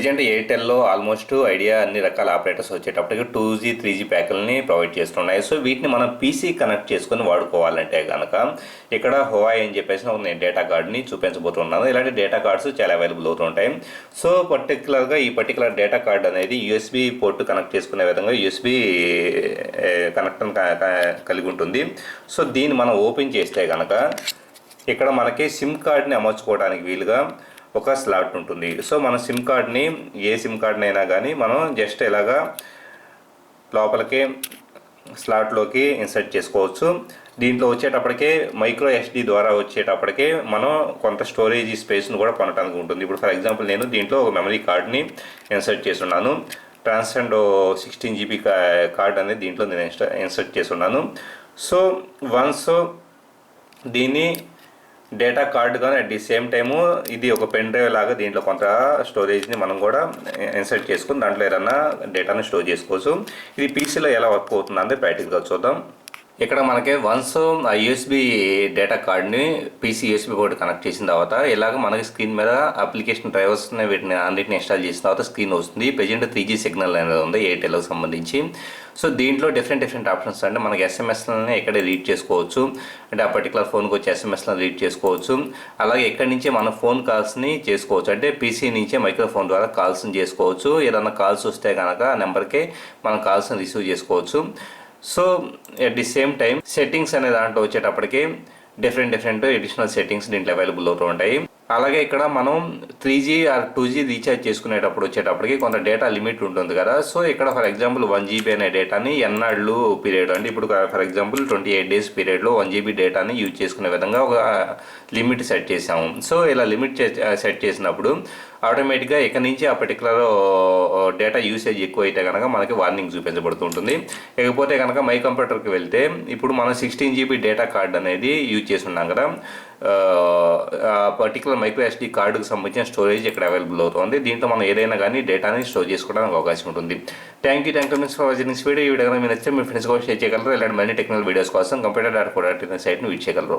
Present ఎయిర్టెల్లో almost idea అన్ని రకాల operators వచ్చేటప్పటికి టూ జీ త్రీ జీ ప్యాకులని ప్రొవైడ్ చేస్తున్నాయి. సో వీటిని మనం పీసీ కనెక్ట్ చేసుకొని వాడుకోవాలంటే కనుక ఇక్కడ హోవాయ్ అని చెప్పేసి ఒక నేను డేటా కార్డ్ని చూపించబోతున్నాను. ఇలాంటి డేటా కార్డ్స్ చాలా అవైలబుల్ అవుతుంటాయి. సో పర్టికులర్గా ఈ పర్టికులర్ డేటా కార్డ్ అనేది యూఎస్బి పోర్ట్ కనెక్ట్ చేసుకునే విధంగా యూఎస్బి కనెక్ట్ కలిగి ఉంటుంది. సో దీన్ని మనం ఓపెన్ చేస్తే కనుక ఇక్కడ మనకి సిమ్ కార్డ్ని అమర్చుకోవడానికి వీలుగా ఒక స్లాట్ ఉంటుంది. సో మన సిమ్ కార్డ్ని ఏ సిమ్ కార్డ్ని అయినా కానీ మనం జస్ట్ ఇలాగా లోపలికి స్లాట్లోకి ఇన్సర్ట్ చేసుకోవచ్చు. దీంట్లో వచ్చేటప్పటికే మైక్రో ఎస్డి ద్వారా వచ్చేటప్పటికే మనం కొంత స్టోరేజ్ స్పేస్ను కూడా పొందడానికి ఉంటుంది. ఇప్పుడు ఫర్ ఎగ్జాంపుల్ నేను దీంట్లో ఒక మెమరీ కార్డ్ని ఇన్సర్ట్ చేస్తున్నాను. ట్రాన్స్ఫెండ్ సిక్స్టీన్ జీబీ కార్డ్ అనేది దీంట్లో నేను ఇన్సర్ట్ చేస్తున్నాను. సో వన్స్ దీన్ని డేటా కార్డ్ కానీ అట్ ది సేమ్ టైము ఇది ఒక పెన్ డ్రైవ్ లాగా దీంట్లో కొంత స్టోరేజ్ని మనం కూడా ఇన్సర్ట్ చేసుకుని దాంట్లో ఏదన్నా డేటాను స్టోర్ చేసుకోవచ్చు. ఇది పీసీలో ఎలా వర్క్ అవుతుంది అంటే ప్రాక్టికల్గా చూద్దాం. ఇక్కడ మనకి వన్స్ ఆ యూఎస్బి డేటా కార్డ్ని పీసీ యూఎస్బి బోర్డు కనెక్ట్ చేసిన తర్వాత ఇలాగ మనకి స్క్రీన్ మీద అప్లికేషన్ డ్రైవర్స్ని వీటిని అన్నిటిని ఇన్స్టాల్ చేసిన తర్వాత స్క్రీన్ వస్తుంది. ప్రజెంట్ త్రీ జీ సిగ్నల్ అనేది ఉంది ఎయిర్టెల్కి సంబంధించి. సో దీంట్లో డిఫరెంట్ డిఫరెంట్ ఆప్షన్స్ అంటే మనకి ఎస్ఎంఎస్లని ఎక్కడ రీడ్ చేసుకోవచ్చు. అంటే ఆ పర్టికులర్ ఫోన్కి వచ్చి ఎస్ఎంఎస్లను రీడ్ చేసుకోవచ్చు. అలాగే ఎక్కడి నుంచి మన ఫోన్ కాల్స్ని చేసుకోవచ్చు. అంటే పీసీ నుంచే మైక్రోఫోన్ ద్వారా కాల్స్ని చేసుకోవచ్చు. ఏదైనా కాల్స్ వస్తే కనుక ఆ నెంబర్కి మనం కాల్స్ని రిసీవ్ చేసుకోవచ్చు. So at the same time settings అనే దాంట్లో వచ్చేటప్పటికి డిఫరెంట్ డిఫరెంట్ ఎడిషనల్ సెట్టింగ్స్ దీంట్లో అవైలబుల్ అవుతూ ఉంటాయి. అలాగే ఇక్కడ మనం three G or two G recharge చేసుకునేటప్పుడు వచ్చేటప్పటికి కొంత డేటా లిమిట్ ఉంటుంది కదా. సో ఇక్కడ ఫర్ ఎగ్జాంపుల్ వన్ జీబీ అనే డేటాని ఎన్నాళ్ళు పీరియడ్ అంటే ఇప్పుడు for example twenty eight days పీరియడ్లో వన్ జీబీ డేటాని యూజ్ చేసుకునే విధంగా ఒక లిమిట్ సెట్ చేసాము సో ఇలా లిమిట్ సెట్ చేసినప్పుడు ఆటోమేటిక్గా ఇక్కడ నుంచి ఆ పర్టికులర్ డేటా యూసేజ్ ఎక్కువ అయితే కనుక మనకి వార్నింగ్ చూపించబడుతుంటుంది. ఇకపోతే కనుక మై కంప్యూటర్కి వెళ్తే ఇప్పుడు మనం సిక్స్టీన్ జీబీ డేటా కార్డ్ అనేది యూజ్ చేసి ఉన్నాం కదా. ఆ పర్టికులర్ మైక్రో ఎస్డి కార్డుకు సంబంధించిన స్టోరేజ్ ఇక్కడ అవైలబుల్ అవుతుంది. దీంట్లో మనం ఏదైనా కానీ డేటాని స్టోర్ చేసుకోవడానికి అవకాశం ఉంటుంది. Thank you thank you miss for watching this video ఈ వీడియో మీరు నచ్చితే మీ ఫ్రెండ్స్ కూడా షేర్ చేయగలరు. ఇలాంటి మనీ టెక్నికల్ వీడియోస్ కోసం కంప్యూటర్ డాట్ కూడా సైట్ను యూజ్ చేయగలరు.